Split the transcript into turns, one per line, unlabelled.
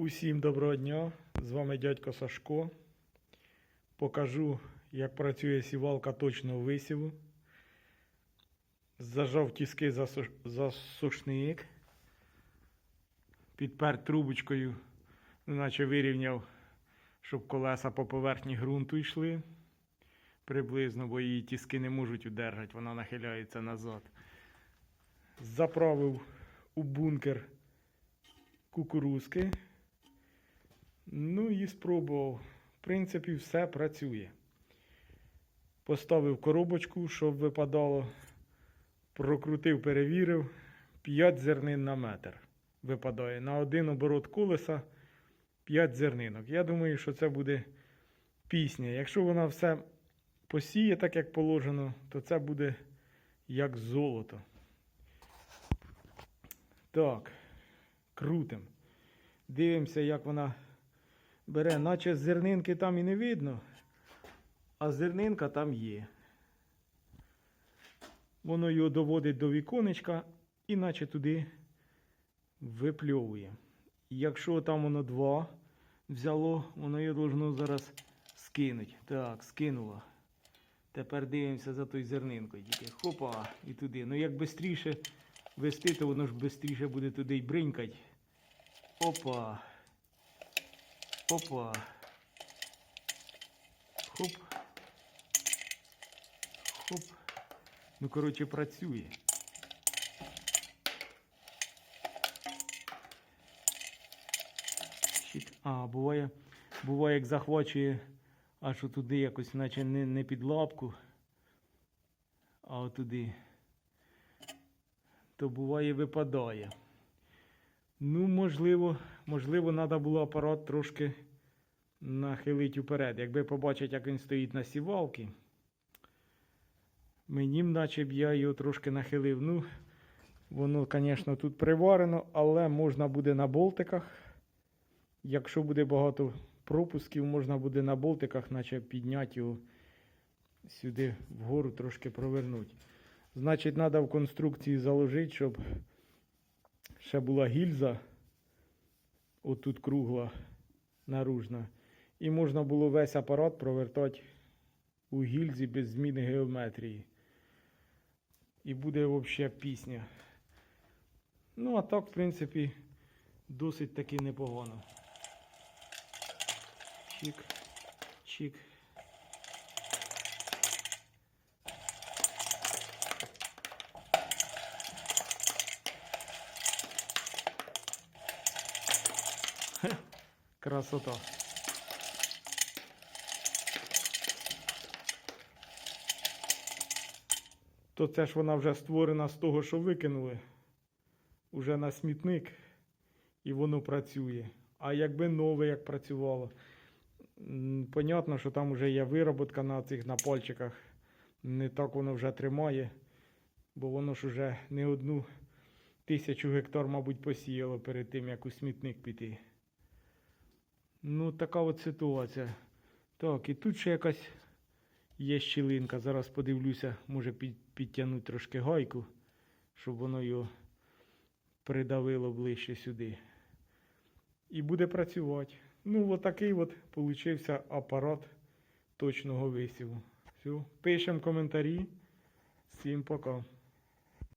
Усім доброго дня! З вами дядько Сашко. Покажу, як працює сівалка точного висіву. Зажав тіски за, суш- за сушник. Підпер трубочкою, наче вирівняв, щоб колеса по поверхні ґрунту йшли. Приблизно, бо її тіски не можуть удержати, вона нахиляється назад. Заправив у бункер кукурузки. Ну і спробував. В принципі, все працює. Поставив коробочку, щоб випадало. Прокрутив, перевірив. 5 зернин на метр випадає. На один оборот колеса 5 зернинок. Я думаю, що це буде пісня. Якщо вона все посіє так, як положено, то це буде як золото. Так, крутим. Дивимося, як вона бере, наче зернинки там і не видно, а зернинка там є. Воно його доводить до віконечка і наче туди випльовує. Якщо там воно два взяло, воно його должно зараз скинуть. Так, скинуло. Тепер дивимося за той зернинкою. Тільки хопа і туди. Ну як швидше вести, то воно ж швидше буде туди й бринькать. Опа. Опа. Хоп. Хоп. Ну, коротше, працює. А, буває, буває, як захвачує аж туди якось, наче не, не під лапку, а отуди. То буває випадає. Ну, можливо, можливо, треба було апарат трошки нахилити вперед. Якби побачити, як він стоїть на сівалці, мені наче б я його трошки нахилив. Ну, воно, звісно, тут приварено, але можна буде на болтиках. Якщо буде багато пропусків, можна буде на болтиках, наче підняти його сюди вгору трошки провернути. Значить, треба в конструкції заложити, щоб ще була гільза, отут кругла, наружна. І можна було весь апарат провертати у гільзі без зміни геометрії. І буде взагалі пісня. Ну, а так, в принципі, досить таки непогано. Чик, чик. Красота. То це ж вона вже створена з того, що викинули уже на смітник, і воно працює. А якби нове як працювало. Понятно, що там вже є вироботка на цих на пальчиках. Не так воно вже тримає, бо воно ж уже не одну тисячу гектар, мабуть, посіяло перед тим, як у смітник піти. Ну, така от ситуація. Так, і тут ще якась є щілинка. Зараз подивлюся, може під, підтягнути трошки гайку, щоб воно його придавило ближче сюди. І буде працювати. Ну, отакий от получився апарат точного висіву. Все. Пишемо коментарі. Всім пока.